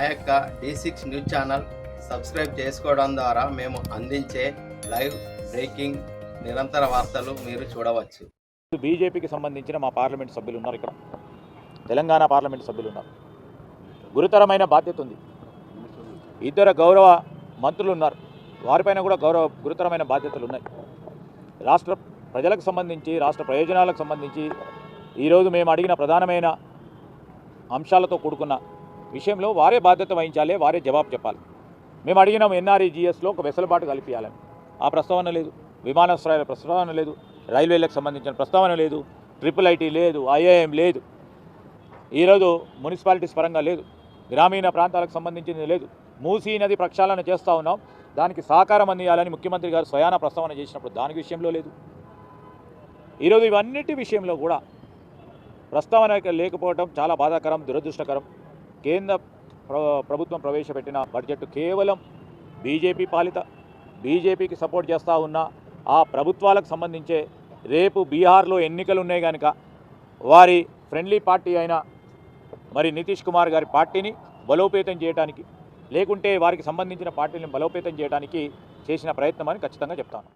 మా యొక్క D six news channel subscribe చేసుకోవడం ద్వారా మేము అందించే లైవ్ బ్రేకింగ్ నిరంతర వార్తలు మీరు చూడవచ్చు. బీజేపీకి సంబంధించిన మా పార్లమెంట్ సభ్యులు ఉన్నారు ఇక్కడ. తెలంగాణ పార్లమెంట్ సభ్యులు ఉన్నారు. గురుతరమైన బాధ్యత ఉంది. ఇద్దరు గౌరవ మంత్రులు ఉన్నారు. వారిపైన కూడా గౌరవ గురుతరమైన బాధ్యతలు ఉన్నాయి. రాష్ట్ర ప్రజలకు సంబంధించి రాష్ట్ర ప్రయోజనాలకు సంబంధించి ఈరోజు మేము అడిగిన ప్రధానమైన అంశాలతో కూడుకున్న విషయంలో వారే బాధ్యత వహించాలి వారే జవాబు చెప్పాలి. మేము అడిగినాం ఎన్ఆర్ఈజిఎస్లో ఒక వెసులుబాటు కల్పించాలని. ఆ ప్రస్తావన లేదు. విమానాశ్రయాల ప్రస్తావన లేదు. రైల్వేలకు సంబంధించిన ప్రస్తావన లేదు. ట్రిపుల్ ఐటీ లేదు. ఐఐఎం లేదు. ఈరోజు మున్సిపాలిటీస్ పరంగా లేదు. గ్రామీణ ప్రాంతాలకు సంబంధించింది లేదు. మూసీ నది ప్రక్షాళన చేస్తూ ఉన్నాం. దానికి సహకారం అందియాలని ముఖ్యమంత్రి గారు స్వయాన ప్రస్తావన చేసినప్పుడు దాని విషయంలో లేదు. ఈరోజు ఇవన్నిటి విషయంలో కూడా ప్రస్తావన లేకపోవడం చాలా బాధాకరం దురదృష్టకరం. కేంద్ర ప్రభుత్వం ప్రవేశపెట్టిన బడ్జెట్ కేవలం బీజేపీ పాలిత బీజేపీకి సపోర్ట్ చేస్తూ ఉన్న ఆ ప్రభుత్వాలకు సంబంధించే రేపు బీహార్లో ఎన్నికలు ఉన్నాయి కనుక వారి ఫ్రెండ్లీ పార్టీ అయిన మరి నితీష్ కుమార్ గారి పార్టీని బలోపేతం చేయడానికి లేకుంటే వారికి సంబంధించిన పార్టీని బలోపేతం చేయడానికి చేసిన ప్రయత్నం అని ఖచ్చితంగా చెప్తాను.